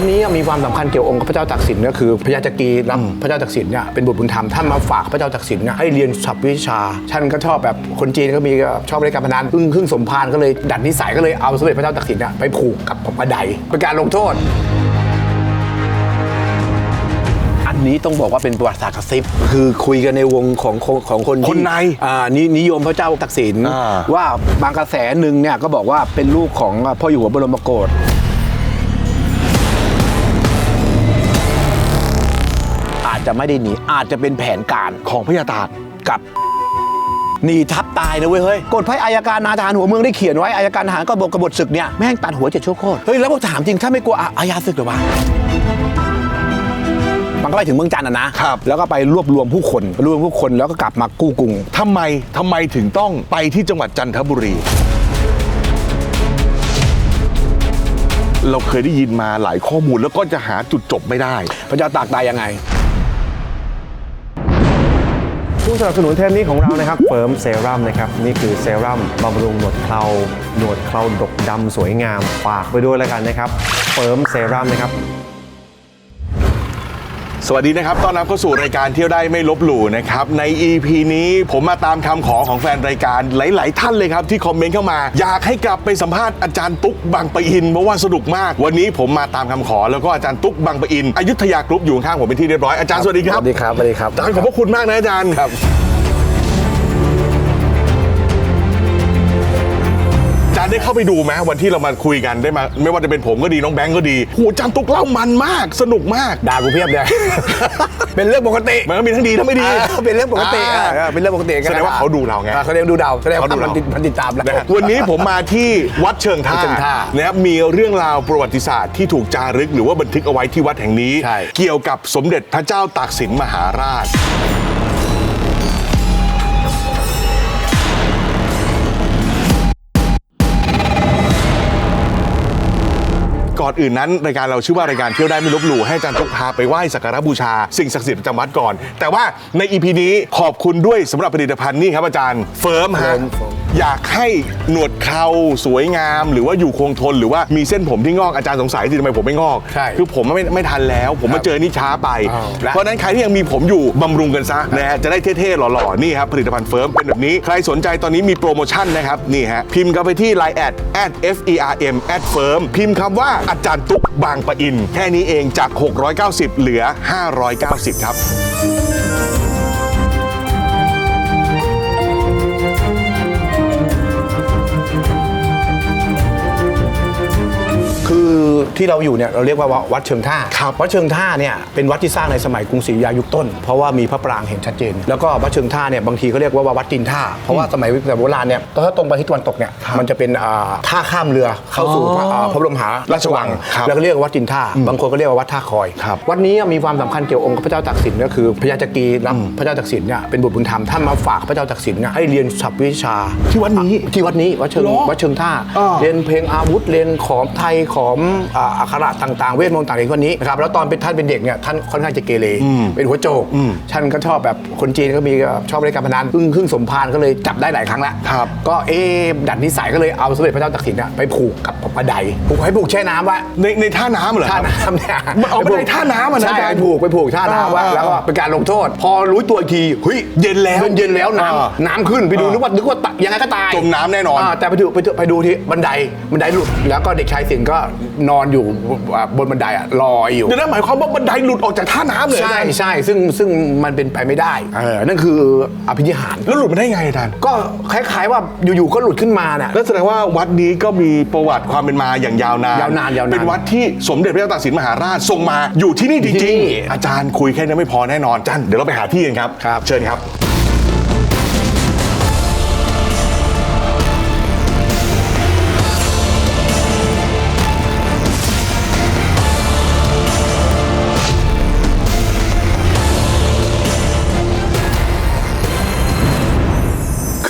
ดนี้มีความสำคัญเกี่ยวองค์กับพระเจ้าตากสินก็คือพระยาจักรีรับพระเจ้าตากสินเนี่ยเป็นบุตรบุญธรรมท่านมาฝากพระเจ้าตากสินเนี่ยให้เรียนศัพท์วิชาท่านก็ชอบแบบคนจีนก็มีก็ชอบเล่นการพนันพึ่งพึ่งสมพานก็เลยดัดนิสัยก็เลยเอาสมเด็จพระเจ้าตากสินเนี่ยไปผูกกับกระไดเป็นการลงโทษอันนี้ต้องบอกว่าเป็นประวัติศาสตร์กระซิบคือคุยกันในวงของของของคนที่คนในอ่านินิยมพระเจ้าตักสินอ่าว่าบางกระแสหนึ่งเนี่ยก็บอกว่าเป็นลูกของพ่ออยู่หัวบรมโกศ จจะไม่ได้หนีอาจจะเป็นแผนการของพญาตากกับหนีทับตายนะเว้ยเฮ้ยกฎพระอายการนาทหารหัวเมืองได้เขียนไว้อายการทหารก็บอกกบฏศึกเนี่ยแม่งตัดหัวเจ็ดชั่วโคตรเฮ้ยแล้วผมถามจริงถ้าไม่กลัวอะอาญาศึกเหรอวะมันก็ไปถึงเมืองจันทร์อะนะครับ แล้วก็ไปรวบรวมผู้คนรวบรวมผู้คนแล้วก็กลับมากู้กรุงทำไมทำไมถึงต้องไปที่จังหวัดจันทบุรี เราเคยได้ยินมาหลายข้อมูลแล้วก็จะหาจุดจบไม่ได้ พระเจ้าตากตายยังไง ผู้สนับสนุนเทปนี้ของเรานะครับเฟิร์มเซรั่มนะครับนี่คือเซรั่มบำรุงหนวดเคราหนวดเคราดกดำสวยงามฝากไปด้วยแล้วกันนะครับเฟิร์มเซรั่มนะครับ สวัสดีนะครับ ต้อนรับเข้าสู่รายการเที่ยวได้ไม่ลบหลู่นะครับ ใน EP นี้ผมมาตามคำขอของแฟนรายการหลาย ๆ ท่านเลยครับ ที่คอมเมนต์เข้ามา อยากให้กลับไปสัมภาษณ์อาจารย์ตุ๊กบางปะอินเพราะว่าสนุกมาก วันนี้ผมมาตามคำขอแล้วก็อาจารย์ตุ๊กบางปะอินอยุธยากรุ๊ปอยู่ข้างๆผมเป็นที่เรียบร้อยอาจารย์สวัสดีครับสวัสดีครับสวัสดีครับอาจารย์ขอบพระคุณมากนะอาจารย์ครับ ได้เข้าไปดูไหมวันที่เรามาคุยกันได้มาไม่ว่าจะเป็นผมก็ดีน้องแบงก์ก็ดีโหอาจารย์ตุ๊กเล่ามันมากสนุกมาก ด่ากูเพียบเลย เป็นเรื่องปกติมันก็มีทั้งดีทั้งไม่ดี อ่าเป็นเรื่องปกติอ่าอ่าเป็นเรื่องปกติแสดงว่าเขาดูเราไงอ่เขาเรียกดูดาวแสดงว่าเขาดูเรา มันติดมันติดตามแล้วนะฮะวันนี้ผมมาที่วัดเชิงท่าวัดเชิงท่านะครับมีเรื่องราวประวัติศาสตร์ที่ถูกจารึกหรือว่าบันทึกเอาไว้ที่วัดแห่งนี้ ใช่ เกี่ยวกับสมเด็จพระเจ้าตากสินมหาราช อนอื่นนั้นรายการเราชื่อว่ารายการเที่ยวได้ไม่ลบหลู่ให้อาจารย์ตุ๊กพาไปไหว้สักการะบูชา สิ่งศักดิ์สิทธิ์ประจำวัดก่อน แต่ว่าในอีพีนี้ขอบคุณด้วยสำหรับผลิตภัณฑ์นี่ครับอาจารย์เฟิร์มฮะ เฟิร์มเฟิร์ม อยากให้หนวดเคราสวยงาม หรือว่าอยู่คงทนหรือว่ามีเส้นผมที่งอกอาจารย์สงสัยที่ทำไมผมไม่งอก ใช่คือผมไม่ไม่ทันแล้ว ผมมาเจอนี่ช้าไป อ้าวและเพราะฉะนั้นใครที่ยังมีผมอยู่บำรุงกันซะนะฮะจะได้เท่ๆหล่อๆ นี่ครับ ผลิตภัณฑ์เฟิร์มเป็นแบบนี้ ใครสนใจตอนนี้มีโปรโมชั่นนะครับ นี่ฮะ พิมพ์เข้าไปที่ Line แอด at f e r m at firm พิมพ์คำว่าอาจารย์ตุ๊กบางปะอิน แค่นี้เองจาก 690 เหลือ 590 ครับ ที่เราอยู่เนี่ยเราเรียกว่าวัดเชิงท่าครับวัดเชิงท่าเนี่ยเป็นวัดที่สร้างในสมัยกรุงศรีอยุธยายุคต้น เพราะว่ามีพระปรางเห็นชัดเจน แล้วก็วัดเชิงท่าเนี่ยบางทีเขาเรียกว่าวัดตีนท่า เพราะว่าสมัยแต่โบราณเนี่ยถ้าตรงไปที่ตะวันตกเนี่ยมันจะเป็นอ่าท่าข้ามเรือเข้าสู่พระอ่าพระบรมหาราชวังครับแล้วก็เรียกว่าวัดตีนท่า บางคนก็เรียกว่าวัดท่าคอยครับวัดนี้มีความสำคัญเกี่ยวองค์กับพระเจ้าตากสินก็คือพระยาจักรีรับพระเจ้าตากสินเนี่ยเป็นบุตรบุญธรรมท่านมาฝากพระเจ้าตากสินเนี่ยให้เรียนศัพท์วิชาที่วัดนี้ที่วัดนี้วัดเชิงเหรอวัดเชิงท่าอ่า เรียนเพลงอาวุธเรียนขอมไทยขอมอ่าอักขระต่างๆ เวทมนต์ต่างๆคนนี้นะครับแล้วตอนเป็นท่านเป็นเด็กเนี่ยท่านค่อนข้างจะเกเรเป็นหัวโจกท่านก็ชอบแบบคนจีนก็มีชอบเล่นการพนันพึ่งพึ่งสมพานก็เลยจับได้หลายครั้งแล้วครับก็เอ๊ะดัดนิสัยก็เลยเอาสมเด็จพระเจ้าตากสินน่ะไปผูกกับกระไดผูกให้ผูกแช่น้ำไว้ในในท่าน้ำเหรอคท่ารับน้ำเนี่ยมันเอาไปในท่าน้ำอะนะใช่อาจารย์ไปผูกไปผูกท่าน้ำไว้อ่าแล้วก็เป็นการลงโทษ พอรู้ตัวอีกทีเฮ้ยเย็นแล้วเย็นแล้วน้อ่าำน้ำขึ้นไปดูนึกว่านึกว่าตะยังไงก็ตายจมน้ำแน่นอนาแต่ไปดูไปดูไปดูที่บันไดบันไดหลุดแล้วก็เด็กชายสิงห์ก็นอนอยู่บนบันไดอะลอยอยู่เดี๋ยวนั้นหมายความว่าบันไดหลุดออกจากท่าน้ำเลยใช่อาจารย์ใช่ซึ่งซึ่งมันเป็นไปไม่ได้เออนั่นคืออภินิหารแล้วหลุดมาได้ไงอาจารย์ก็คล้ายๆว่าอยู่ๆก็หลุดขึ้นมาน่ะนั่นแสดงว่าวัดนี้ก็มีประวัติความเป็นมาอย่างยาวนานยาวนานยาวนานเป็นวัดที่สมเด็จพระเจ้าตากสินมหาราชทรงมาอยู่ที่นี่จที่ริงนี่ๆอาจารย์คุยแค่นี้ไม่พอแน่นอนอาจารย์เดี๋ยวเราไปหาที่กันครับครับเชิญครับ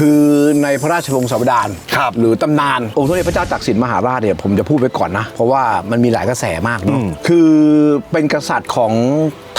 คือในพระราชวงศาวดารครับหรือตำนานองค์สมเด็จพระเจ้าตากสินมหาราชเนี่ยผมจะพูดไว้ก่อนนะ เพราะว่ามันมีหลายกระแสมากเนาะคือเป็นกษัตริย์ของ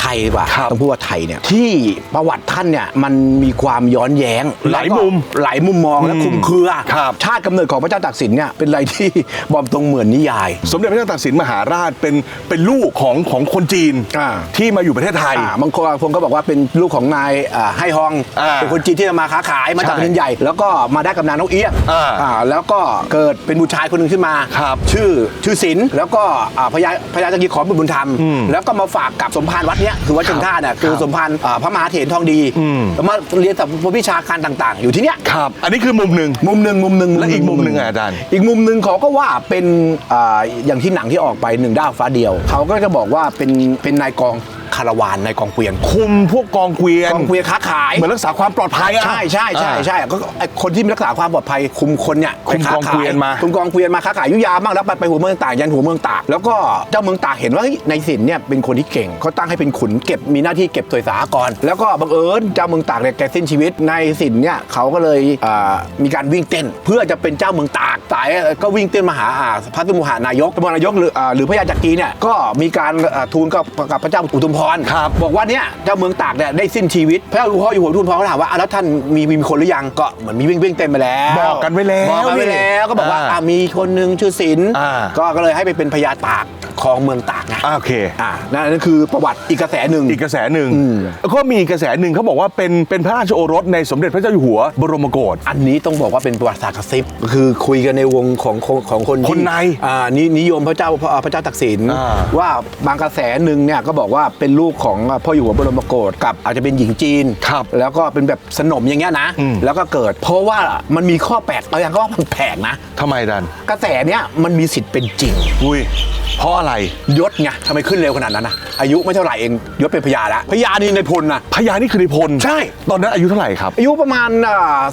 ไทยดีกว่าครับต้องพูดว่าไทยเนี่ยที่ประวัติท่านเนี่ยมันมีความย้อนแย้งหลายแวก็มุมหลายมุมมองและคลุมเครือครับชาติกำเนิดของพระเจ้าตากสินเนี่ยเป็นอะไรที่ บอมตรงเหมือนนิยาย สมเด็จพระเจ้าตากสินมหาราชเป็นเป็นลูกของของคนจีนอ่า ที่มาอยู่ประเทศไทย อ่าบางคนบางคนก็บอกว่าเป็นลูกของนายอ่าไฮฮองอ่าเป็นคนจีนที่มาค้าขายมาจากใช่แผ่นดินใหญ่ แล้วก็มาได้กำนันนกเอี้ยงอ่าอ่าแล้วก็เกิดเป็นบุตรชายคนหนึ่งขึ้นมา ครับชื่อชื่อศิลป์แล้วก็อ่าพญาพญาตะกี้ขอบุตรบุญธรรม แล้วก็มาฝากกับสมภารวัดเนี้ยคือวัดเชิงท่าเนี่ยคือสมภารอ่าพระมหาเถรทองดีแล้วมาเรียนสัมวิชาการต่าง ๆ อยู่ที่เนี้ยครับ อันนี้คือมุมหนึ่งมุมหนึ่งมุมหนึ่งและอีกมุมหนึ่งอะอาจารย์ อีกมุมหนึ่งเขาก็ว่าเป็นอ่าอย่างที่หนังที่ออกไปหนึ่งดาวฟ้าเดียว เขาก็จะบอกว่าเป็นเป็นนายกอง คาราวานนายกองเกวียน คุมพวกกองเกวียนกองเกวียนค้าขายเหมือนรักษาความปลอดภัยอะใช่ใช่ใช่ใช่ก็ไอ้คนที่รักษาความปลอดภัยคุมคนเนี่ยคุมไปค้ากองเกวียนมาคุมกองเกวียนมาค้าขายอยุยาบ้างแล้วไปไปหัวเมืองตากยันหัวเมืองตากแล้วก็เจ้าเมืองตากเห็นว่าเฮ้ยในสินเนี่ยเป็นคนที่เก่งเขาตั้งให้เป็นขุนเก็บมีหน้าที่เก็บถวยสาหกรณ์แล้วก็บังเอิญเจ้าเมืองตากเนี่ยแกสิ้นชีวิตในสินเนี่ยเขาก็เลยอ่ามีการวิ่งเต้น เพื่อจะเป็นเจ้าเมืองตากสายก็วิ่งเต้นมาหาอ่าพระสมุหานายกพระนายกหรืออ่าหรือพระยาจักรีเนี่ยก็มีการอ่าทูลกับกับพระเจ้าอุทุมพรครับบอกว่าเนี่ยเจ้าเมืองตากเนี่ยได้สิ้นชีวิตพระเจ้าอยู่หัวอยู่หัวทุนพรก็ถามว่าอะแล้วท่านมีมีคนหรือยังก็เหมือนมีวิ่งวิ่งเต็มไปแล้วบอกกันไว้แล้วบอกกันไว้แล้วก็บอกว่าอ่าอะมีคนหนึ่งชื่อศิลป์อ่า ก็ก็เลยให้ไปเป็นพญาตากของเมืองตากไงอ่าโอเค อ่านั่นคือประวัติอีกกระแสหนึ่ง อีกกระแสหนึ่งแล้วก็มีอีกกระแสหนึ่งเขาบอกว่าเป็นเป็นพระราชโอรสในสมเด็จพระเจ้าอยู่หัวบรมโกศ อันนี้ต้องบอกว่าเป็นประวัติศาสตร์กระซิบคือคุยกันในวงของของของคนที่คนในอ่านินิยมพระเจ้าพระพระเจ้าตักสินอ่า ว่าบางกระแสหนึ่งเนี่ยก็บอกว่าเป็นลูกของพ่ออยู่หัวบรมโกศกับอาจจะเป็นหญิงจีนครับแล้วก็เป็นแบบสนมอย่างเงี้ยนะอืมแล้วก็เกิด เพราะว่ามันมีข้อแปลกเอาอย่างก็ว่ามันแปลกนะทำไมดัน กระแสเนี้ยมันมีสิทธิ์เป็นจริงอุ้ย เพราะอะไรยศไงทำไมขึ้นเร็วขนาดนั้นนะอายุไม่เท่าไหร่เองยศเป็นพญาแล้วพญานี่ในพลนะพญานี่คือในพลใช่ ตอนนั้นอายุเท่าไหร่ครับ อายุประมาณ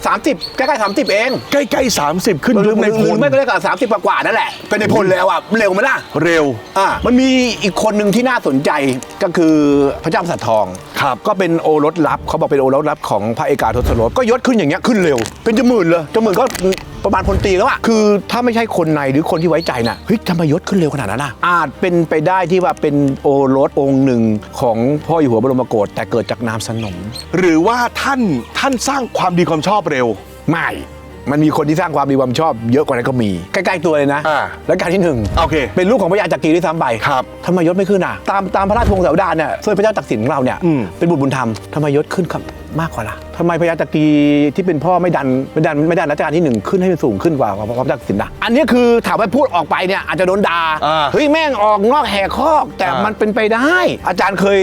สามสิบใกล้ๆสามสิบเองใกล้ๆ30ขึ้นหรืยุอคในพหรือลไม่ก็ได้กับสามสิบกว่าๆนั่นแหละ เป็นในพลแล้วอะเร็วไหมล่ะเร็วอ่ามันมีอีกคนหนึ่งที่น่าสนใจก็คือพระเจ้าสัตว์ทองครับก็เป็นโอรสลับเขาบอกเป็นโอรสลับของพระเอกาทศรสก็ยศขึ้นอย่างเงี้ยขึ้นเร็ว เป็นจมื่นเลยจมื่นก็ ประมาณพลตรีแล้วอะคือถ้าไม่ใช่คนในหรือคนที่ไว้ใจน่ะเฮ้ยทำไมยศขึ้นเร็วขนาดนั้นอะอาจเป็นไปได้ที่ว่าเป็นโอรสองค์หนึ่งของพ่ออยู่หัวบรมโกศแต่เกิดจากนามสนมหรือว่าท่านท่านสร้างความดีความชอบเร็ว ไม่ มันมีคนที่สร้างความดีความชอบเยอะกว่านั้นก็มี ใกล้ๆตัวเลยนะอ่า แล้วการที่หนึ่ง โอเค เป็นลูกของพระยาจักรีด้วยซ้ำไปครับทำไมยศไม่ขึ้นอะ ตามตามพระราชวงศ์เสาดานเนี่ยส่วนพระเจ้าตักสินของเราเนี่ย อืม เป็นบุตรบุญธรรมทำไมยศขึ้นครับมากกว่าล่ะ ทำไมพระยาจักรีที่เป็นพ่อไม่ดันไม่ดันไม่ดันรัชกาลที่หนึ่งขึ้นให้มันสูงขึ้นกว่าพระเจ้าตักสินนะอันนี้คือถามว่าพูดออกไปเนี่ยอาจจะโดนด่าอ่าเฮ้ยแม่งออกนอกแหกคอกแต่อ่ามัมันเป็นไปได้ อาจารย์เคย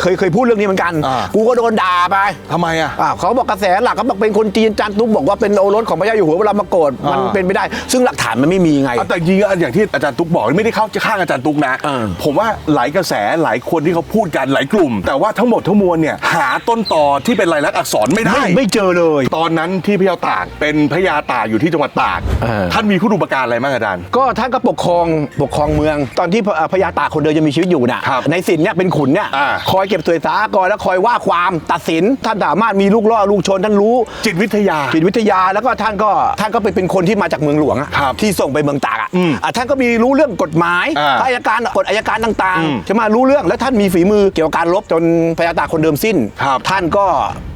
เคยเคยพูดเรื่องนี้เหมือนกัน อ่ากูก็โดนด่าไปทำไมอะ อ่าเขาบอกกระแสหลักเขาบอกเป็นคนจีนจันทุกบอกว่าเป็นโอรสของพระเจ้าอยู่หัวเวลามาโกรธมันอ่า เป็นไม่ได้ ซึ่งหลักฐานมันไม่มีไงเอาแต่จริงๆอะอย่างที่อาจารย์ตุ๊กบอกไม่ได้เข้าจะข้างอาจารย์ตุ๊กนะเออผมว่าหลายกระแสหลายคนที่เขาพูดกันหลายกลุ่ม แต่ว่าทั้งหมดทั้งมวลเนี่ยหาต้นต่อที่เป็นลายลักษณ์อักษรไม่ได้ไม่ไม่เจอเลย ตอนนั้นที่พระยาตากเป็นพระยาตากอยู่ที่จังหวัดตากเออท่านมีคุณอุปการอะไรบ้างอาจารย์ ก็ท่านก็ปกครองปกครองเมือง ตอนที่พระพญาตากคนเดิมยังมีชีวิตอยู่น่ะครับในสินเนี่ยเป็นขุนเนี่ยอ่า คอยเก็บสวยสาหกรณ์แล้วคอยว่าความตัดสินท่านสามารถมีลูกล่อลูกชนท่านรู้จิตวิทยา จิตวิทยาแล้วก็ท่านก็ท่านก็เป็นเป็นคนที่มาจากเมืองหลวงอะครับที่ส่งไปเมืองตากอะอืมอะท่านก็มีรู้เรื่องกฎหมายอ่าพระอัยการกฎอัยการต่างอืมๆใช่ไหมรู้เรื่องแล้วท่านมีฝีมือเกี่ยวกับการรบจนพญาตากคนเดิมสิ้น ครับ ท่านก็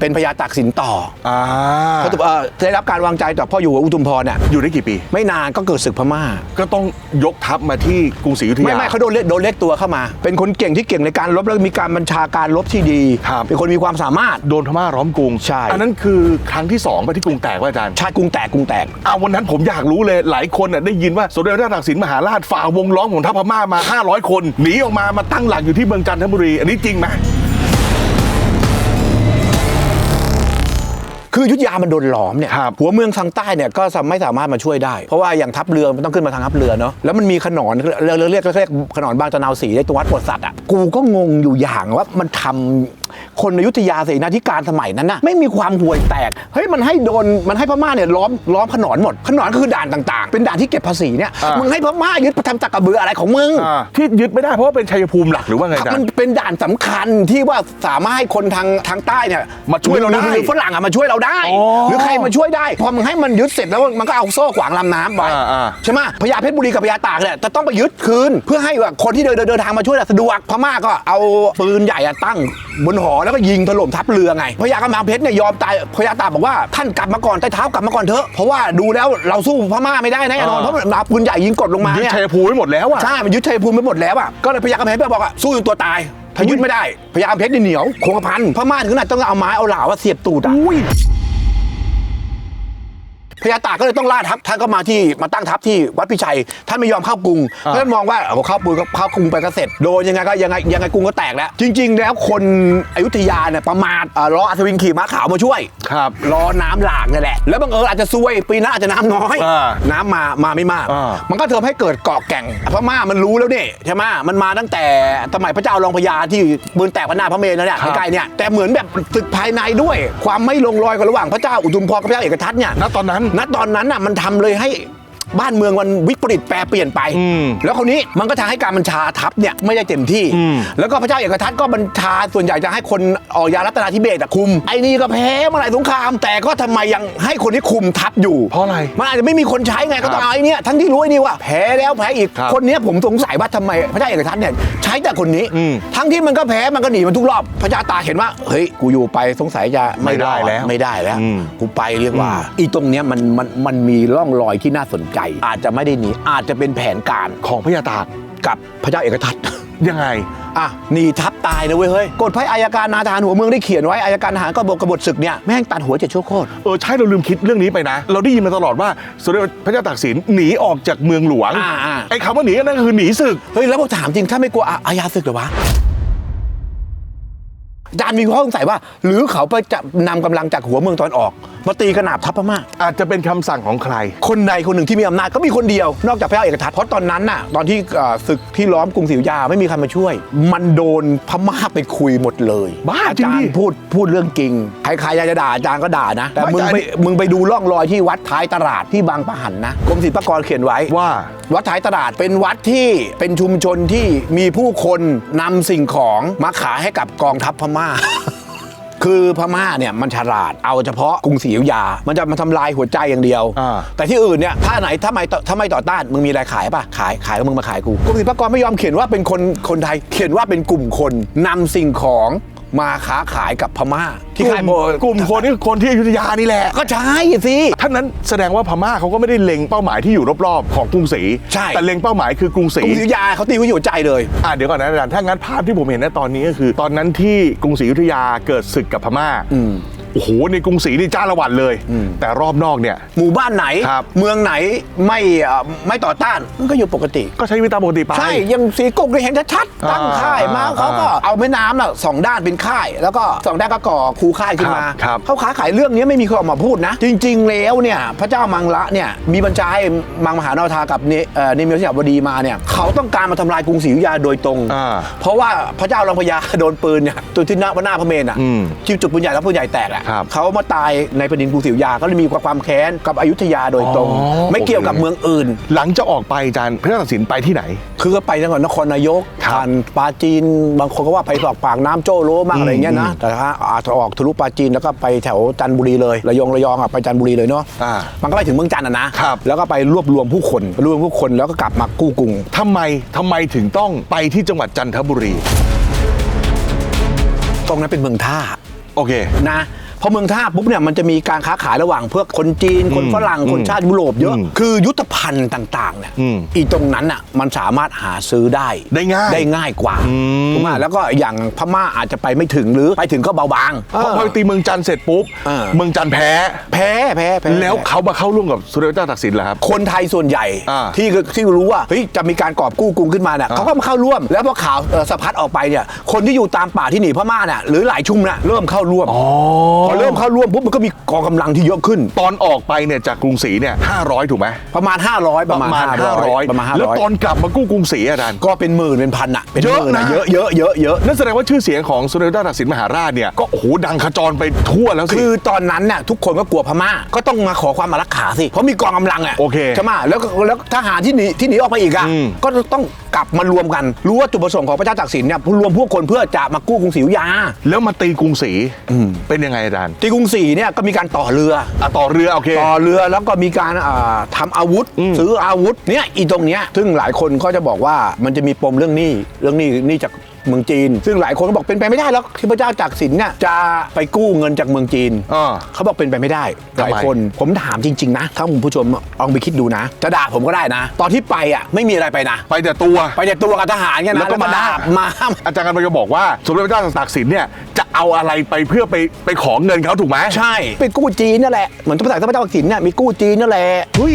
เป็นพญาตากสินต่ออ่าเขาเอ่อได้รับการวางใจจากพ่ออยู่หัวอุทุมพรเนี่ยอยู่ได้กี่ปี ไม่นานก็เกิดศึกพม่า ก็ต้องยกทัพมาที่กรุงศรีอยุธยา ไม่ไม่เขาโดนเรียกโดนเรียกตัวเข้ามา เป็นคนเก่งที่เก่งในการรบแล้วมีการบัญชาการรบที่ดี ครับ เป็นคนมีความสามารถ โดนพม่าล้อมกรุงใช่ อันนั้นคือครั้งที่สองไปที่กรุงแตกว่าอาจารย์ชาติกรุงแตกกรุงแตกอาวันนั้นผมอยากรู้เลยหลายคนน่ะได้ยินว่าสมเด็จพระเจ้าตากสินมหาราชฝ่าวงล้อมของทัพพม่ามา 500 คนหนีออกมามาตั้งหลักอยู่ที่เมืองจันทบุรี อันนี้จริงไหม คืออยุทธยามันโดนหลอมเนี่ยครับหัวเมืองทางใต้เนี่ยก็ไม่สามารถมาช่วยได้ เพราะว่าอย่างทัพเรือมันต้องขึ้นมาทางทัพเรือเนาะแล้วมันมีขนอนเรียกเรียกเรียกเรียกขนอนบางตะนาวสีในตัววัดปวดสัตว์อะกูก็งงอยู่อย่างว่ามันทำ คนอยุธยาเสนาธิการสมัยนั้นน่ะไม่มีความห่วยแตกเฮ้ยมันให้โดนมันให้พม่าเนี่ยล้อมล้อมขนอนหมดขนอนก็คือด่านต่างๆ เป็นด่านที่เก็บภาษีเนี่ยอ่ามึมึงให้พม่ายึดประทำจักรเบืออะไรของมึงอ่าที่ยึดไม่ได้เพราะว่าเป็นชัยภูมิหลักหรือว่าไงอาจารมันย์เป็นด่านสำคัญที่ว่าสามารถให้คนทางทางใต้เนี่ยมาช่วยเราได้หรือฝรั่งอะมาช่วยเราได้อ๋อหรือใครมาช่วยได้พอมึงให้มันยึดเสร็จแล้วมันก็เอาโซ่ขวางลำน้ำไว้อ่าอ่าใช่ไหมพญาเพชรบุรีกับพญาตากเนี่ยจะต้องไปยึดคืน เพื่อให้ว่าคนที่เดินเดินเดินทางมาช่วยน่ะสะดวกพม่าก็เอาปืนใหญ่อะตั้งบนหอแล้วก็ยิงถล่มทัพเรือไงพญากำแพงเพชรเนี่ยยอมตายพญาตากบอกว่าท่านกลับมาก่อนใต้เท้ากลับมาก่อนเถอะเพราะว่าดูแล้วเราสู้พม่าไม่ได้แน่นอนเพราะมันเอาปืนใหญ่ยิงกดลงมายึดเนี่ยชัยภูมิไว้หมดแล้วอะใช่มันยึดชัยภูมิไปหมดแล้วอะก็เลยพญากำแพงเพชรบอกอะสู้จนตัวตายถ้ายึดไม่ได้พญากำแพงเพชรนี่เหนียวคงกระพันพม่าถึงขนาดต้องเอาไม้เอาเหลาว่าเสียบตูดอะ พญาตากก็เลยต้องล่าทัพท่านก็มาที่มาตั้งทัพที่วัดพิชัย ท่านไม่ยอมเข้ากรุงอ่าท่านมองว่าเอาเข้ากรุงก็เข้ากรุงไปก็เสร็จโดนยังไงก็ยังไงยังไงกรุงก็แตกแล้ว จริง ๆ แล้วคนอยุธยาเนี่ยประมาทอ่ารออัศวินขี่ม้าขาวมาช่วยครับรอน้ำหลากนี่แหละแล้วบังเอิญอาจจะซวยปีหน้าอาจจะน้ำน้อยอ่าน้ำมามาไม่มากอ่ามันก็เทำให้เกิดเกาะแก่งพม่ามันรู้แล้วนี่ใช่ไหมมันมาตั้งแต่สมัยพระเจ้ารองพญาที่ปืนแตกพระนาพระเมรุแล้วเนี่ยครับใกล้ๆเนี่ยแต่เหมือนแบบศึกภายในด้วย ความไม่ลงรอยกันระหว่างพระเจ้าอุทุมพรกับพระเจ้าเอกทัตเนี่ยณตอนนั้นณตอนนั้นน่ะมันทำเลยให้ บ้านเมืองมันวิปริตแปรเปลี่ยนไปอืมแล้วคราวนี้มันก็ทำให้การบัญชาทัพเนี่ยไม่ได้เต็มที่อืมแล้วก็พระเจ้าเอกทัตก็บัญชาส่วนใหญ่จะให้คนออกยารัตนาธิเบศอะคุม ไอ้นี่ก็แพ้เมื่อไหร่สงคราม แต่ก็ทำไมยังให้คนที่คุมทัพอยู่ เพราะอะไร มันอาจจะไม่มีคนใช้ไงก็ต้องเอาไอ้เนี่ยทั้งที่รู้ไอ้นี่ว่าแพ้แล้วแพ้อีกครับคนเนี้ยผมสงสัยว่าทำไมพระเจ้าเอกทัตเนี่ยใช้แต่คนนี้อืมทั้งที่มันก็แพ้มันก็หนีมันทุกรอบ พระเจ้าตากเห็นว่าเฮ้ยกูอยู่ไปสงสัยจะไม่รอไม่ได้แล้วไม่ได้แล้วอืมกูไปเรียกว่าอีตรงเนี้ยมันมันมันมีร่องรอยที่น่าสนใจอาจจะไม่ได้หนีอาจจะเป็นแผนการของพญาตากกับพระเจ้าเอกทัต ยังไง อะหนีทับตายนะเว้ยเฮ้ยกฎพระอายการนาทหารหัวเมืองได้เขียนไว้อายการทหารกบฏกบฏศึกเนี่ยแม่งตัดหัวเจ็ดชั่วโคตร เออใช่เราลืมคิดเรื่องนี้ไปนะ เราได้ยินมาตลอดว่าสมเด็จพระเจ้าตากสินหนีออกจากเมืองหลวงอ่าอ่าไอ้คำว่าหนีนั่นก็คือหนีศึก เฮ้ยแล้วผมถามจริงถ้าไม่กลัวอะอาญาศึกเหรอวะ อาจารย์มีข้อสงสัยว่า หรือเขาไปจะนำกำลังจากหัวเมืองตอนออก มาตีกระหนาบทัพพม่า อาจจะเป็นคำสั่งของใคร คนใดคนหนึ่งที่มีอำนาจก็มีคนเดียวนอกจากพระเจ้าเอกทัตเพราะตอนนั้นน่ะตอนที่เอ่อศึกที่ล้อมกรุงศรีอยุธยาไม่มีใครมาช่วย มันโดนพม่าไปคุยหมดเลยบ้าอาจริงจารดิย์พูดพูดเรื่องจริงใครๆอยากจะด่าอาจารย์ก็ด่านะ แต่ไม่มึงอาจารย์ไปมึงไปดูร่องรอยที่วัดท้ายตลาดที่บางปะหันนะกรมศิลปากรเขียนไว้ ว่า วัดท้ายตลาดเป็นวัดที่เป็นชุมชนที่มีผู้คนนำสิ่งของมาขายให้กับกองทัพพม่า คือพม่าเนี่ยมันฉลาดเอาเฉพาะกรุงศรีอยุธยา มันจะมาทำลายหัวใจอย่างเดียว อ่า แต่ที่อื่นเนี่ยถ้าไหนถ้าไม่ต่อถ้าไม่ต่อต้านมึงมีอะไรขายป่ะขายขายแล้วมึงมาขายกูกรมศิลปากรไม่ยอมเขียนว่าเป็นคนคนไทย เขียนว่าเป็นกลุ่มคนนำสิ่งของ มาค้าขายกับพม่า ที่ขายโบกลุ่มคนนี่คือคนที่อยุธยานี่แหละ ก็ใช่สิท่านนั้นแสดงว่าพม่าเขาก็ไม่ได้เล็งเป้าหมายที่อยู่รอบๆของกรุงศรีใช่แต่เล็งเป้าหมายคือกรุงศรีกรุงศรีอยุธยาเขาตีไว้อยู่หัวใจเลยอะเดี๋ยวก่อนนะอาจารย์ถ้างั้นภาพที่ผมเห็นในตอนนี้ก็คือ ตอนนั้นที่กรุงศรีอยุธยาเกิดศึกกับพม่า โอ้โหในกรุงศรีนี่จ้าละวันเลย แต่รอบนอกเนี่ย หมู่บ้านไหน ครับ เมืองไหนไม่เอ่อไม่ต่อต้านมันก็อยู่ปกติ ก็ใช้ชีวิตตามปกติไป ใช่ยังสีกุกได้เห็นชัดๆตั้งอ่าค่ายมาอ่าเขาก็เอาแม่น้ำน่ะสองด้านเป็นค่าย แล้วก็สองด้านก็ก่อภูค่ายขึ้นมาครับครับเขาค้าขายเรื่องนี้ไม่มีคนออกมาพูดนะ จริง ๆ แล้วเนี่ยพระเจ้ามังละเนี่ยมีบัญชาให้มังมหานทากับเนเอ่อเนมิโสยาบดีมาเนี่ยเขาต้องการมาทำลายกรุงศรีอยุธยาโดยตรง อ่าเพราะว่าพระเจ้ารองพญา โดนปืนเนี่ยตัวที่หน้าพระหน้าพระเมนอะอืม จิ้มจุดปืนใหญ่แล้วปืนใหญ่แตกอะครับเขามาตายในแผ่นดินกรุงศรีอยุธยาก็เลยมีความแค้นกับอยุธยาโดยตรง อ๋อ ไม่เกี่ยวกับโอเคเมืองอื่น หลังจะออกไปอาจารย์พระเจ้าตากสินไปที่ไหน คือก็ไปจังหวัดนครนายกครับผ่านปราจีน บางคนก็ว่าไปสอกปากน้ำโจ้โลมากอะไรเงี้ยนะแต่ถ้าอาจจะออกทะลุปราจีนแล้วก็ไปแถวจันทบุรีเลยระยองระยองอะไปจันทบุรีเลยเนาะอ่ามันก็ไปถึงเมืองจันทร์อะนะครับ แล้วก็ไปรวบรวมผู้คนไปรวบรวมผู้คนแล้วก็กลับมากู้กรุง ทำไมทำไมถึงต้องไปที่จังหวัดจันทบุรี ตรงนั้นเป็นเมืองท่าโอเค นะพ อเมืองท่าปุ๊บเนี่ยมันจะมีการค้าขายระหว่างพวกคนจีน คนฝรั่งอืมคนชาติยุโรปเยอะอืมคือยุทธภัณฑ์ต่างๆเนี่ยอืมอีตรงนั้นอะมันสามารถหาซื้อได้ได้ง่ายได้ง่ายกว่าอืมถูกไหมแล้วก็อย่างพม่าอาจจะไปไม่ถึงหรือไปถึงก็เบาบางพอพอตีเมืองจันทร์เสร็จปุ๊บเออเมืองจันทร์แพ้แพ้ แพ้แพ้แล้วเขามาเข้าร่วมกับสมเด็จพระเจ้าตากสินเหรอครับคนไทยส่วนใหญ่อ่าที่ที่รู้ว่าเฮ้ยจะมีการกอบกู้กรุงขึ้นมาเนี่ยเขาก็มาเข้าร่วม แล้วพอข่าวเอ่อสะพัดออกไปเนี่ยคนที่อยู่ตามป่าที่หนีพม่าเนี่ยหรือหลายชุมน่ะเริ่มเข้าร่วมอ๋อพอเริ่มเข้าร่วมปุ๊บมันก็มีกองกำลังที่เยอะขึ้น ตอนออกไปเนี่ยจากกรุงศรีเนี่ย500 ถูกไหมประมาณ 500 ประมาณ500ประมาณแล้วตอน500กลับมากู้กรุงศรีอาจารย์ก็เป็นหมื่นเป็นพันอะเป็นหเยอะมื่นนะอะเยอะเยอะเยอะเยอะนั่นแสดงว่าชื่อเสียงของสมเด็จพระตักสินมหาราชเนี่ยก็โอ้โหดังขจรไปทั่วแล้วสิคือตอนนั้นน่ะทุกคนก็กลัวพม่าก็ต้องมาขอความมารักขาสิเพราะมีกองกำลังอะโอเคใช่ไหมแล้วก็แล้วทหารที่หนีที่หนีออกไปอีกอะอืมก็ต้องกลับมารวมกันรู้ว่าจุดประสงค์ของพระเจ้าตากสินเนี่ยรวมพวกคนเพื่อจะมากู้กรุงศรีอยุธยาแล้วมาตีกรุงศรีเป็นยังไงอาจารย์ ที่กรุงศรีเนี่ยก็มีการต่อเรือ อะต่อเรือโอเค ต่อเรือแล้วก็มีการอ่าทำอาวุธซื้ออาวุธเนี่ยอีตรงเนี้ยซึ่งหลายคนก็จะบอกว่ามันจะมีปมเรื่องหนี้เรื่องหนี้หนี้จาก เมืองจีน ซึ่งหลายคนก็บอกเป็นไปไม่ได้แล้วที่พระเจ้าตากสินเนี่ยจะไปกู้เงินจากเมืองจีนอ่า เขาบอกเป็นไปไม่ได้หทำไมลายคนผมถามจริง ๆ นะ ถ้าคุณผู้ชมลองไปคิดดูนะ จะด่าผมก็ได้นะ ตอนที่ไปอะไม่มีอะไรไปนะ ไปแต่ตัว ไปแต่ตัวกับทหารเนี่ยนะแล้วก็มาดาบมา อาจารย์กำลังจะบอกว่า สมเด็จพระเจ้าตากสินเนี่ยจะเอาอะไรไปเพื่อไปไปขอเงินเขาถูกไหม ใช่ ไปกู้จีนนั่นแหละ เหมือนพระเจ้าพระเจ้าตากสินเนี่ยมีกู้จีนนั่นแหละ เฮ้ย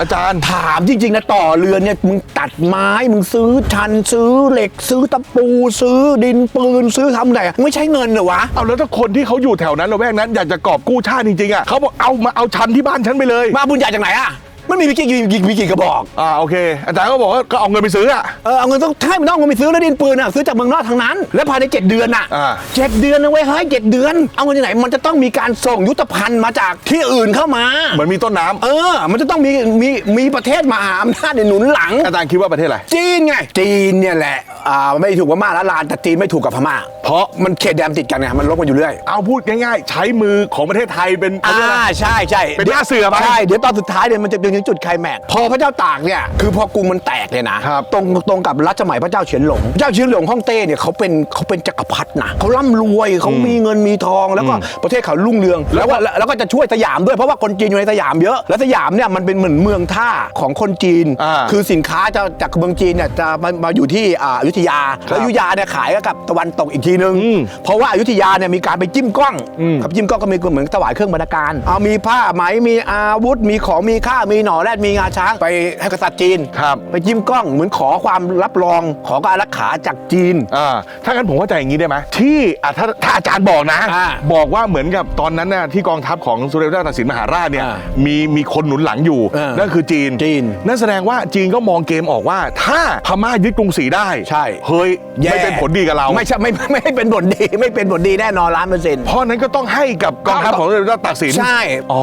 อาจารย์ถามจริงๆนะต่อเรือเนี่ยมึงตัดไม้มึงซื้อชันซื้อเหล็ก ซื้อตะปู ซื้อดินปืนซื้อทำอะไรอะไม่ใช่เงินเหรอวะ เอาแล้วถ้าคนที่เขาอยู่แถวนั้นละแวกนั้นอยากจะกอบกู้ชาติจริงๆอะเขาบอกเอามาเอาชันที่บ้านฉันไปเลย มาบุญใหญ่จากไหนอะ มันมีวิกี่กี่วิกี่กระบอก อ่าโอเค อาจารย์ก็บอกว่าก็เอาเงินไปซื้ออะ เออเอาเงินต้องให้มันต้องเอาเงินไปซื้อแล้วดินปืนอะซื้อจากเมืองนอกทั้งนั้น แล้วภายในเจ็ดเดือนอะอ่า เจ็ดเดือนนะเว้ยเฮ้ยเจ็ดเดือน เอาเงินที่ไหนมันจะต้องมีการส่งยุทธภัณฑ์มาจากที่อื่นเข้ามา เหมือนมีต้นน้ำเออ มันจะต้องมีมีมีประเทศมหาอำนาจเนี่ยหนุนหลัง อาจารย์คิดว่าประเทศอะไร จีนไง จีนเนี่ยแหละอ่าไม่ถูกกับพม่าละลานแต่จีนไม่ถูกกับพม่า เพราะมันเขตแดนติดกันไงมันลบกันอยู่เรื่อยเอาพูดง่ายๆ ใช้มือของประเทศไทยเป็นเขาอ่าเรียกอะไร ใช่ใช่เป็นหน้าเสือไป ใช่เดี๋ยวตอนสุดท้ายเนี่ยมันจะเป็นถึงจุดไคลแม็กซ์พอพระเจ้าตากเนี่ยคือพอกรุงมันแตกเลยนะครับตรงตรงกับรัชสมัยพระเจ้าเฉียนหลงพระเจ้าเฉียนหลงฮ่องเต้เนี่ยเขาเป็นเขาเป็นจักรพรรดินะเขาร่ำรวยเขามีเงินมีทองแล้วก็ประเทศเขารุ่งเรือง แล้วก็แล้วก็จะช่วยสยามด้วยเพราะว่าคนจีนอยู่ในสยามเยอะ แล้วสยามเนี่ยมันเป็นเหมือนเมืองท่าของคนจีน อ่า คือสินค้าจะจากเมืองจีนเนี่ยจะมามาอยู่ที่อ่าอยุธยาแล้วอยุธยาเนี่ยขายกับตะวันตกอีกทีนึงอืมเพราะว่าอยุธยาเนี่ยมีการไปจิ้มกล้องกับจิ้มกล้องก็มีเหมือนถวายเครื่องบรรณาการเอามีผ้าไหมมีอาวุธมีของมีค่ามีหน่อแรดมีงาช้างไปให้กษัตริย์จีน ครับไปจิ้มกล้องเหมือนขอความรับรองขอการรักขาจากจีน อ่าถ้างั้นผมเข้าใจอย่างนี้ได้ไหมที่อะถ้าถ้าอาจารย์บอกนะ อ่าบอกว่าเหมือนกับตอนนั้นน่ะที่กองทัพของสุริยะตักสินมหาราชเนี่ยอ่ามีมีคนหนุนหลังอยู่ เออนั่นคือจีนจีนนั่นแสดงว่าจีนก็มองเกมออกว่า ถ้าพม่ายึดกรุงศรีได้ใช่ เฮ้ยแย่ไม่เป็นผลดีกับเรา ไม่ใช่ไม่ไม่ไม่ให้เป็นผลดีไม่เป็นผลดีแน่นอนล้านเปอร์เซ็นต์ เพราะนั้นก็ต้องให้กับกองทัพของสุริยะตักสินใช่ อ๋อ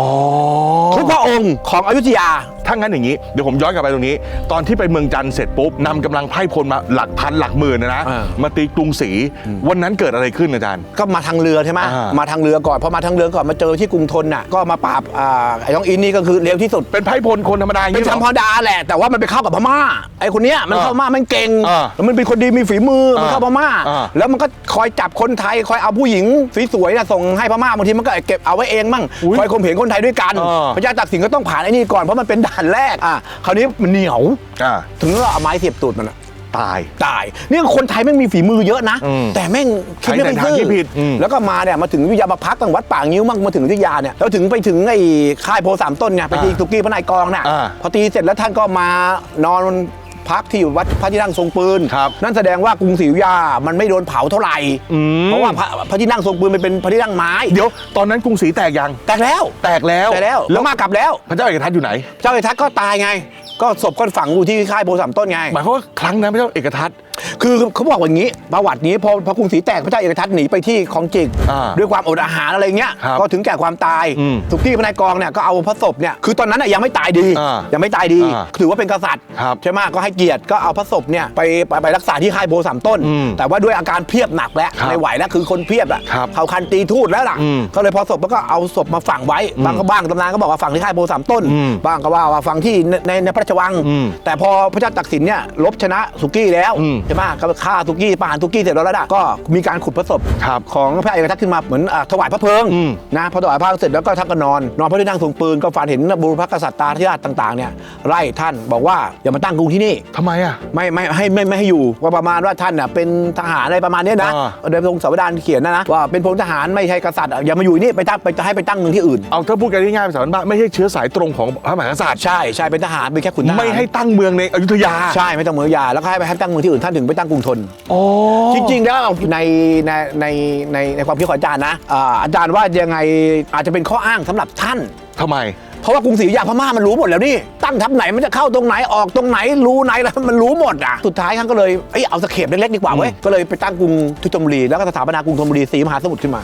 ทุกพระองค์ของอยุธยา là ถ้างั้นอย่างนี้เดี๋ยวผมย้อนกลับไปตรงนี้ ตอนที่ไปเมืองจันทร์เสร็จปุ๊บนำกำลังไพร่พลมาหลักพันหลักหมื่นนะนะอ่า มาตีกรุงศรีวันนั้นเกิดอะไรขึ้นอาจารย์ ก็มาทางเรือใช่ไหมอ่ามาทางเรือก่อนพอมาทางเรือก่อนมาเจอที่กรุงทนน่ะก็มาปราบอ่าไอ้น้องอินนี่ก็คือเร็วที่สุด เป็นไพร่พลคนธรรมดาอย่างเป็นนี้หรธรอรมดาแหละ แต่ว่ามันไปเข้ากับพม่าไอ้คนเนี้ยมันอ่าเข้าพม่ามันเก่งอ่าแล้วมันเป็นคนดีมีฝีมือมันอ่าเข้าพม่า อ่าแล้วมันก็คอยจับคนไทยคอยเอาผู้หญิงสวยๆน่ะส่งให้พม่าบางทีมันก็เก็บเอาไว้เองมั่งอุ๊ยคอยข่มเหงคนไทยด้วยกันอ่า พระเจ้าตากสินก็ต้องผ่านไอ้นี่ก่อนเพราะมันเป็นด่านแรก อะคราวนี้มันเหนียว อ่า ถึงก็เอาไม้เสียบตูดมันอะตาย ตายนี่คนไทยแม่งมีฝีมือเยอะนะ อืมแต่แม่งคิดไม่ใช้เป็นแต่ทางที่ผิดอืม แล้วก็มาเนี่ยมาถึงวิทยามาพักตั้งวัดป่างิ้วมั่งมาถึงวิทยาเนี่ยแล้วถึงไปถึงไอ้ค่ายโพสามต้นไงไปตีตุกกี้พระนายกองน่ะอ่า พอตีเสร็จแล้วท่านก็มานอน พักที่วัดพระที่นั่งทรงปืน ครับนั่นแสดงว่ากรุงศรีอยุธยามันไม่โดนเผาเท่าไหร่ อืมเพราะว่าพระพระที่นั่งทรงปืนมันเป็นพระที่นั่งไม้เดี๋ยวตอนนั้นกรุงศรีแตกยัง แตกแล้วแตกแล้วแตกแล้วแล้วมากลับแล้ว พระเจ้าเอกทัตอยู่ไหน เจ้าเอกทัศน์ก็ตายไง ก็ศพก็ฝังอยู่ที่ค่ายโพสามต้นไง หมายความว่าครั้งนั้นพระเจ้าเอกทัต คือเขาบอกว่าอย่างนี้ ประวัตินี้พอพอ กรุงศรีแตกพระเจ้าเอกทัศน์หนีไปที่คลองจิก อ่าด้วยความอดอาหารอะไรเงี้ย ครับก็ถึงแก่ความตาย อืมสุกี้พระนายกองเนี่ยก็เอาพระศพเนี่ย คือตอนนั้นน่ะยังไม่ตายดี อ่ายังไม่ตายดี อ่าถือว่าเป็นกษัตริย์ครับใช่ไหมก็ให้เกียรติ ก็เอาพระศพเนี่ยไปไปไปรักษาที่ค่ายโพสามต้น อืมแต่ว่าด้วยอาการเพียบหนักแล้วครับไม่ไหวแล้วคือคนเพียบอะครับเขาคันตีทูดแล้วล่ะ อืมก็เลยพอศพแล้วก็เอาศพมาฝังไว้ บางก็บ้างตำนานก็บอกว่าฝังที่ค่ายโพสามต้น อืมบ้างก็ว่าว่าฝังที่ในในในพระราชวัง อืมแต่พอพระเจ้าตักสินเนี่ยลบชนะสุกี้แล้ว อืมใช่ไหมก็ฆ่าสุกี้ประหารสุกี้เสร็จแล้วนะก็มีการขุดพระศพครับของพระเอกทัศน์ขึ้นมาเหมือนอะถวายพระเพลิงอืม นะพอถวายพระเพลิงเสร็จแล้วก็ท่านก็นอนนอนพระที่นั่งทรงปืนก็ฝันเห็นบุรุษพระกษัตริย์ตาธิราชต่างๆเนี่ยไล่ท่านบอกว่าอย่ามาตั้งกรุงที่นี่ ทำไมอะ ไม่ไม่ให้ไม่ไม่ให้อยู่ว่าประมาณว่าท่านน่ะเป็นทหารอะไรประมาณเนี้ยนะอ่า โดยทรงสวดานเขียนนะนะว่าเป็นพลทหารไม่ใช่กษัตริย์อะอย่ามาอยู่นี่ไปตั้งไปให้ไปตั้งเมืองที่อื่น เอาถ้าพูดกันง่ายๆภาษาบ้านๆไม่ใช่เชื้อสายตรงของพระมหากษัตริย์ใช่ใช่เป็นทหารเป็นแค่ขุนทหารไม่ให้ตั้งเมืองในอยุธยา ใช่ไม่ต้องเมืองยาแล้วก็ให้ไปให้ตั้งเมืองที่อื่นท่านถึงถึงไปตั้งกรุงทน อ๋อ จริงๆแล้วในในในในในความคิดของอาจารย์นะอ่าอาจารย์ว่ายังไงอาจจะเป็นข้ออ้างสำหรับท่าน ทำไม เพราะว่ากรุงศรีอยุธยาพม่ามันรู้หมดแล้วนี่ตั้งทัพไหนมันจะเข้าตรงไหนออกตรงไหนรูไหนแล้วมันรู้หมดอะสุดท้ายท่านก็เลยเอ้ยเอาสเข็บเล็กๆดีกว่าเว้ยก็เลยไปตั้งกรุงทุตมบุรีแล้วก็สถาปนากรุงธนบุรีสีมหาสมุทรขึ้นมา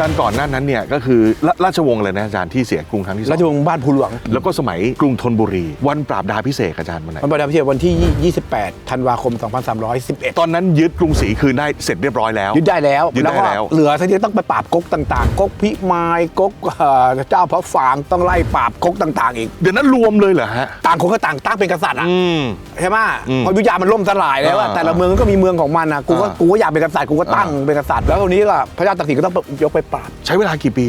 จารย์ก่อนหน้านั้นเนี่ยก็คือราราชวงศ์เลยนะอาจารย์ที่เสียกรุงครั้งที่สอราชวงงศ์บ้านภูหลวง แล้วก็สมัยกรุงธนบุรี วันปราบดาพิเศษกอาจารย์วันไหนมันประดาพิเศษวันที่ 28 ธันวาคม 2311 ตอนนั้นยึดกรุงศรีคืนได้เสร็จเรียบร้อยแล้ว ยึดได้แล้วยึดได้ก็แล้ว เหลือทีนี้ต้องไปปราบก๊กต่าง ๆก๊กพิมายก๊กเอ่อเจ้าพระฝางต้องไล่ปราบก๊กต่างๆ อีก เดี๋ยวนั้นรวมเลยเหรอฮะต่างคนก็ต่างตั้งเป็นกษัตริย์อะอืมใช่ไหมอืมเพราะอยุธยามันล่มสลายแล้วอะอ่าแต่ละเมืองก็มีเมืองของมันนะกูก็อ่ากูก็อยากเป็นกษัตริย์กูก็ตั้งอ่าเป็นกษัตริย์แล้วตรงนี้ก็พระเจ้าตากสินก็ต้องยกไปปราบใช้เวลากี่ปี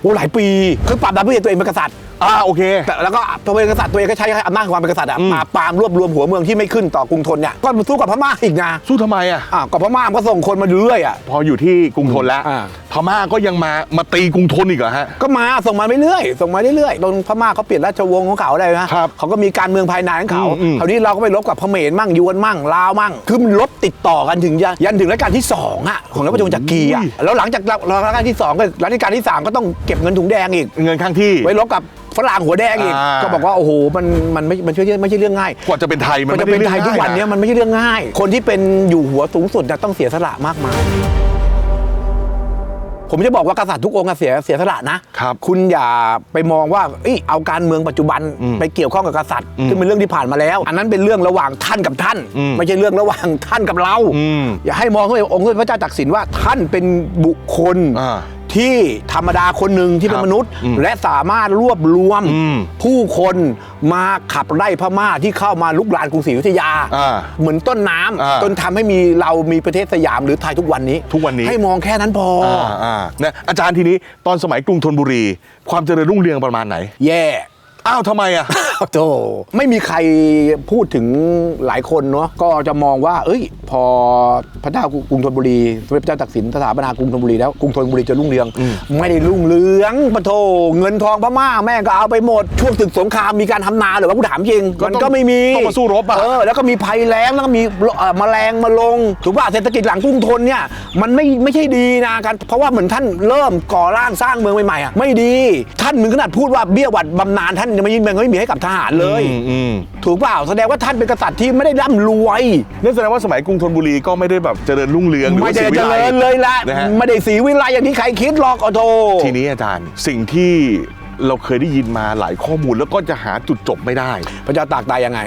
โอ้หลายปีคือปราบดาบเพื่อตัวเองเป็นกษัตริย์ อ่าโอเค แต่แล้วก็พอเป็นกษัตริย์ตัวเองก็ใช้อำนาจของความเป็นกษัตริย์อะอืมปราบปรามรวบรวมหัวเมืองที่ไม่ขึ้นต่อกรุงธนเนี่ยก็มาสู้กับพม่าอีกนะสู้ทำไมอะ อ่าวกับพม่ามันก็ส่งคนมาเรื่อยๆอะ พออยู่ที่กรุงธนแล้ว อ่า พม่าก็ยังมามาตีกรุงธนอีกเหรอฮะ ก็มาส่งมาเรื่อยๆส่งมาเรื่อยๆตรงพม่าเขาเปลี่ยนราชวงศ์ของเขาได้นะครับเขาก็มีการเมืองภายในของเขาอืมอืม คราวนี้เราก็ไปลบกับเขมรมั่งยวนมั่งลาวมั่งคือมันลบติดต่อกันถึงยันยันถึงรัชกาลที่สองอะของรัชวงศ์จักรีอะแล้วหลังจากรัชกาลที่สองก็รัชกาลที่สามก็ต้องเก็บเงินถุงแดงอีก เงินข้างที่ ไว้ลบกับฝรั่งหัวแดงอีกอ่า ก็บอกว่าโอ้โหมันมันไม่มันไม่ใช่ไม่ใช่เรื่องง่ายกว่าจะเป็นไทยมันมันไม่จะได้เป็นเรื่องไทยทุกวันง่าะเนี้ยมันไม่ใช่เรื่องง่าย คนที่เป็นอยู่หัวสูงสุดน่ะต้องเสียสละมากมาย ผมจะบอกว่ากษัตริย์ทุกองค์อะเสียเสียสละนะครับคุณอย่าไปมองว่าเอ้ยเอาการเมืองปัจจุบันอืมไปเกี่ยวข้องกับกษัตริย์อืมซึ่งเป็นเรื่องที่ผ่านมาแล้ว อันนั้นเป็นเรื่องระหว่างท่านกับท่าน อืมไม่ใช่เรื่องระหว่างท่านกับเรา อืมอย่าให้มองว่าองค์พระเจ้าตักสินว่าท่านเป็นบุคคล อ่า ที่ธรรมดาคนหนึ่งที่เป็ครันบมนุษย์อืมและสามารถรวบรวมอืมผู้คนมาขับไล่พม่าที่เข้ามาลุกลานกรุงศรีอยุธยาอ่าเหมือนต้นน้ำอ่าจนทำให้มีเรามีประเทศสยามหรือไทยทุกวันนี้ ทุกวันนี้ให้มองแค่นั้นพอออ่าอ่านะอาจารย์ทีนี้ตอนสมัยกรุงธนบุรี ความเจริญรุ่งเรืองประมาณไหน แย่ อ้าวทำไมอะ โธ่ไม่มีใครพูดถึงหลายคนเนาะก็จะมองว่า เอ้ย พอพระเจ้ากรุงธนบุรีสมเด็จพระเจ้าตักสินสถาปนากรุงธนบุรีแล้วกรุงธนบุรีจะรุ่งเรือง ไม่ได้รุ่งเรืองปะโทเงินทองพม่าแม่งก็เอาไปหมด ช่วงศึกสงครามมีการทำนาหรือว่ากูถามจริงก็มันต้องก็ไม่มีต้องมาสู้รบอะเออแล้วก็มีภัยแล้งแล้วก็มีเอ่อแมลงมาลงถูกป่ะเศรษฐกิจหลังกรุงธนเนี่ยมันไม่ไม่ใช่ดีนะการเพราะว่าเหมือนท่านเริ่มก่อร่างสร้างเมืองใหม่ๆอะไม่ดี ท่านมึงขนาดพูดว่าเบี้ยหวัดบำนาญท่านยังไม่ยิ่งไม่มีให้กับทหารเลย อืมอืมถูกเปล่าแสดงว่าท่านเป็นกษัตริย์ที่ไม่ได้ร่ำรวย นั่นแสดงว่าสมัยกรุงธนบุรีก็ไม่ได้แบบเจริญรุ่งเรืองหรือไม่ว่าได้ศรีวิเจไลริญเลยละนะฮะ ไม่ได้สีวิไลอย่างที่ใครคิดหรอกโอ้โธทีนี้อาจารย์สิ่งที่เราเคยได้ยินมาหลายข้อมูลแล้วก็จะหาจุดจบไม่ได้ พระเจ้าตากตายยังไง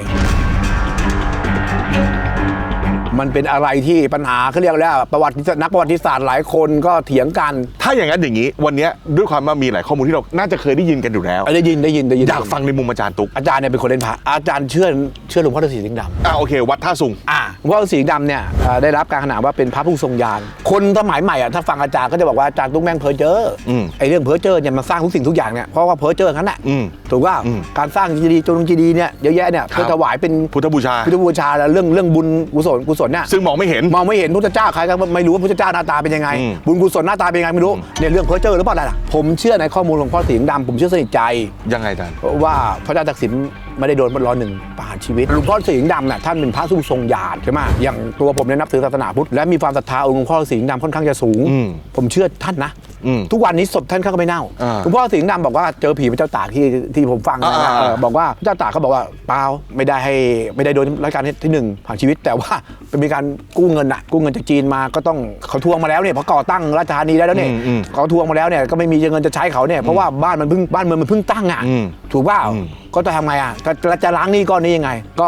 มันเป็นอะไรที่ปัญหาเขาเรียกแล้วประวัติศาสตร์นักประวัติศาสตร์หลายคนก็เถียงกัน ถ้าอย่างนั้นอย่างนี้ วันเนี้ยด้วยความว่ามีหลายข้อมูลที่เราน่าจะเคยได้ยินกันอยู่แล้วได้ยินได้ยินได้ยินอยากฟังในมุมอาจารย์ตุ๊กอาจารย์เนี่ยเป็นคนเล่นพระอาจารย์เชื่อเชื่อหลวงพ่อฤาษีสิงห์ดำอ่าโอเค วัดท่าสุงอ่าหลวงพ่อฤาษีสิงห์ดำเนี่ยเอ่อได้รับการขนานว่าเป็นพระผู้ทรงญาณคนสมัยใหม่อะถ้าฟังอาจารย์ก็จะบอกว่าอาจารย์ตุ้งแม่งเพ้อเจ้ออมไอ้เรื่องเพ้อเจ้อเนี่ยมันสร้างทุกสิ่งทุกอย่างเนี่ยเพราะว่าเพ้อเจ้อทั้งนั้นแหละอืมถูกว่าอืมการสร้างจีดีจงจีดีเนี่ยเยอะแยะเนี่ยครับเพื่อถวายเป็นพุทธบูชาพุทธบูชาแล้วเรื่องเรื่องบุญกุศลกุศลเนี่ยซึ่งมองไม่เห็นมองไม่เห็นพุทธเจ้าใครก็ไม่รู้ว่าพุทธเจ้าหน้าตาเป็นยังไงอืมบุญกุศลหน้าตาเป็นยังไงไม่รู้เนี่ยเรื่องเพ้อเจ้อหรือเปล่าล่ะผมเชื่อในข้อมูลของพ่อสิงห์ดำผมเชื่อสนิทใจยังไงอาจารย์ว่าพระเจ้าตักสิน ไม่ได้โดนมันร้อนหนึ่งประหารชีวิตหลวงพ่อสิงห์ดำน่ะท่านเป็นพระผู้ทรงญาณใช่ไหมอย่างตัวผมเนี่ยนับถือศาสนาพุทธและมีความศรัทธาองค์หลวงพ่อสิงห์ดำค่อนข้างจะสูงอืมผมเชื่อท่านนะอืมทุกวันนี้ศพท่านก็ไม่เน่าอ่าหลวงพ่อสิงห์ดำบอกว่าเจอผีพระเจ้าตากที่ที่ผมฟังนะอ่าเออบอกว่าพระเจ้าตากเขาบอกว่าเปล่าไม่ได้ให้ไม่ได้โดนรัชกาลที่หนึ่งผ่านชีวิต แต่ว่าเป็นมีการกู้เงินอะกู้เงินจากจีนมาก็ต้องเขาทวงมาแล้วเนี่ยพอก่อตั้งราชธานีได้แล้วเนี่ยอืมอืมเขาทวงมาแล้วเนี่ยก็ไม่มีเงินจะใช้เขาเนี่ยเพราะว่าบ้านมันเพิ่งบ้านเมืองมันเพิ่งตั้งอะอืมถูกเปล่าอืม ก็จะทำไงอะจะจะจะล้างหนี้ก้อนนี้ยังไง ก็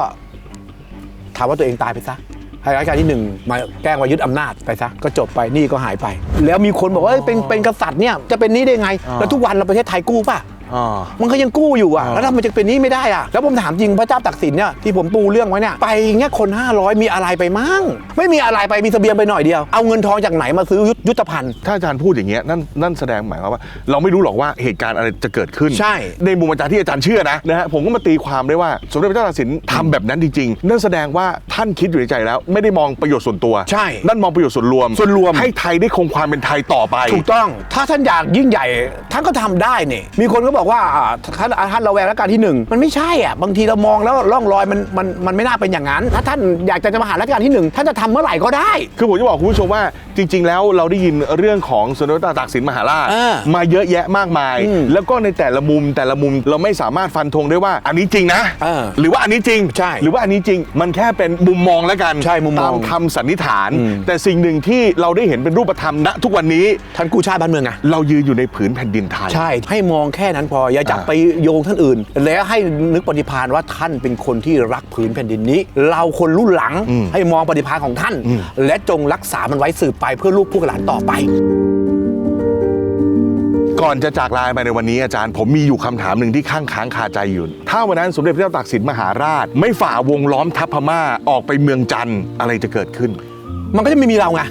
ถามว่าตัวเองตายไปซะให้รัชกาลที่หนึ่งมาแกล้งว่ายึดอำนาจไปซะก็จบไปหนี้ก็หายไป แล้วมีคนบอกว่าเอ้ยเป็นเป็นกษัตริย์เนี่ยจะเป็นหนี้ได้ไงอ่าแล้วทุกวันเราประเทศไทยกู้ป่ะ อ่ามันก็ยังกู้อยู่อะอ่าแล้วทำไมจะเป็นหนี้ไม่ได้อะ แล้วผมถามจริงพระเจ้าตักสินเนี่ยที่ผมปูเรื่องไว้เนี่ยไปเงี้ยคน 500 มีอะไรไปมั่ง ไม่มีอะไรไปมีเสบียงไปหน่อยเดียว เอาเงินทองจากไหนมาซื้อยุทธยุทธภัณฑ์ ถ้าอาจารย์พูดอย่างเงี้ยนั่นนั่นแสดงหมายความว่า เราไม่รู้หรอกว่าเหตุการณ์อะไรจะเกิดขึ้นใช่ ในมุมอาจารย์ที่อาจารย์เชื่อนะนะฮะผมก็มาตีความได้ว่าสมเด็จพระเจ้าตากสินทำแบบนั้นจริง ๆ นั่นแสดงว่าท่านคิดอยู่ในใจแล้ว ไม่ได้มองประโยชน์ส่วนตัวใช่นั่นมองประโยชน์ส่วนรวมส่วนรวม ให้ไทยได้คงความเป็นไทยต่อไป ถูกต้องถ้าท่านอยากยิ่งใหญ่ท่านก็ทำได้เนี่ยมีคนก็บอกบอกว่าท่านท่านระแวงรัชกาลที่หนึ่งมันไม่ใช่อะบางทีเรามองแล้วร่องรอยมันมันมันไม่น่าเป็นอย่างนั้น ถ้าท่านอยากจะมาหารัชกาลที่หนึ่งท่านจะทำเมื่อไหร่ก็ได้ คือผมจะบอกคุณผู้ชมว่า จริง ๆ แล้วเราได้ยินเรื่องของสมเด็จพระตากสินมหาราชเออมาเยอะแยะมากมาย อืมแล้วก็ในแต่ละมุมแต่ละมุมเราไม่สามารถฟันธงได้ว่า อันนี้จริงนะเออหรือว่าอันนี้จริง ใช่หรือว่าอันนี้จริงมันแค่เป็นมุมมองแล้วกันใช่มุมมอง ตามคำสันนิษฐานอืมแต่สิ่งหนึ่งที่เราได้เห็นเป็นรูปธรรมณทุกวันนี้ ท่านกู้ชาติบ้านเมืองไง เรายืนอยู่ในผืนแผ่นดินไทย ใช่ ให้มองแค่นั้นพอ อย่าจับอ่าไปโยงท่านอื่น แล้วให้นึกปฏิภาณว่าท่านเป็นคนที่รักผืนแผ่นดินนี้ เราคนรุ่นหลังให้มองปฏิภาณของท่าน และจงรักษามันไว้สืบไปเพื่อลูกพวกหลานต่อไป ก่อนจะจากลาไปในวันนี้อาจารย์ผมมีอยู่คำถามหนึ่งที่ข้างค้างคาใจอยู่ ถ้าวันนั้นสมเด็จพระเจ้าตากสินมหาราช ไม่ฝ่าวงล้อมทัพพม่าออกไปเมืองจันทร์อะไรจะเกิดขึ้น มันก็จะไม่มีเราไง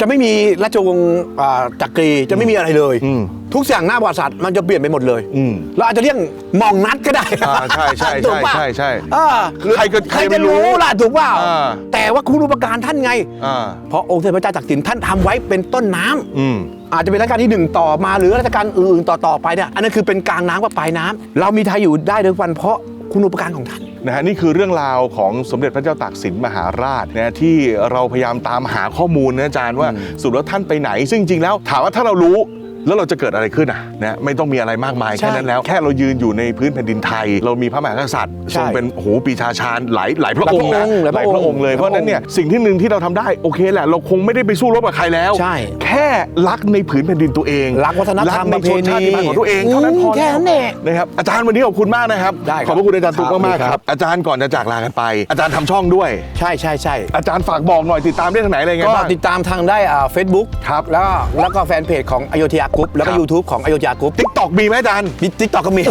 จะไม่มีราชวงศ์อ่าจักรีจะไม่มีอะไรเลย อืมทุกอย่างหน้าประวัติศาสตร์มันจะเปลี่ยนไปหมดเลยอืมเราอาจจะเรียกหมองนัดก็ได้อ่าใช่ใช่ถูกปะใช่ใช่เออคือใครก็ใครใครไม่จะรู้รู้ล่ะถูกเปล่าอ่า แต่ว่าคุณอุปการท่านไง อ่าเพราะองค์สมเด็จพระเจ้าจักรินท่านทำไว้เป็นต้นน้ำอืม อาจจะเป็นรัชกาลที่หนึ่งต่อมาหรือรัชกาลอื่นๆต่อๆไปเนี่ยอันนั้นคือเป็นกลางน้ำกับปลายน้ำเรามีไทยอยู่ได้ด้วยวันเพราะ คุณอุปการของท่านนะฮะนี่คือเรื่องราวของสมเด็จพระเจ้าตากสินมหาราชนะที่เราพยายามตามหาข้อมูลนะอาจารย์ว่าสรุดแล้วท่านไปไหน ซึ่งจริงๆแล้วถามว่าถ้าเรารู้ แล้วเราจะเกิดอะไรขึ้นอะนะไม่ต้องมีอะไรมากมายใช่แค่นั้นแล้ว แค่เรายืนอยู่ในพื้นแผ่นดินไทย เรามีพระมหากษัตริย์ใช่ทรงเป็นโอ้โหปีชาชาญหลายหลายพระองค์นะหลายพระองค์หลายพระองค์เลยหลายเพพระองค์ราะฉะนั้นเนี่ยสิ่งที่หนึ่งที่เราทำได้โอเคแหละเราคงไม่ได้ไปสู้รบกับใครแล้วใช่แค่รักในผืนแผ่นดินตัวเองรักวัฒนธรรมกในชนชาติพันธุ์ของตัวเองเท่านั้นพอแค่นั้นแล้วเองนะครับอาจารย์วันนี้ขอบคุณมากนะครับได้ครับขอบพระคุณอาจารย์ตุ๊กครับมากๆคครัรับบอาจารย์ก่อนจะจากลากันไป อาจารย์ทำช่องด้วย ใช่ใช่ใช่อาจารย์ฝากบอกหน่อยติดตามได้ทางไหนอะไรไงก็บ้างติดตามทางได้เฟซบุ๊กครับแล้วก็แล้วก็แฟนเพจของอโยธยากรุ๊ปแล้วก็ครับ YouTube ของอโยธยากรุ๊ปติ๊กตอกมีไหมอาจารย์มีทิกตอกก็มี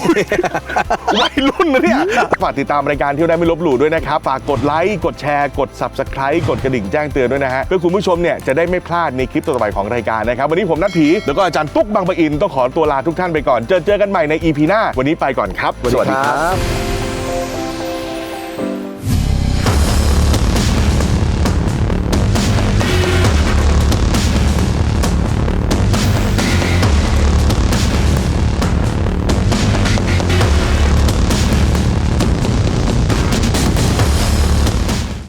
วัยรุ่นนะเนี่ย ฝากติดตามรายการเที่ยวได้ไม่ลบหลู่ด้วยนะครับ ฝากกดไลค์ กดแชร์ กด subscribe กดกระดิ่งแจ้งเตือนด้วยนะฮะ เพื่อคุณผู้ชมเนี่ยจะได้ไม่พลาดในคลิปต่อไปของรายการนะครับ วันนี้ผมนัทผีแล้วก็อาจารย์ตุ๊กบางปะอินต้องขอตัวลาทุกท่านไปก่อน เจอเจอกันใหม่ใน EP หน้า วันนี้ไปก่อนครับ สวัสดีครับ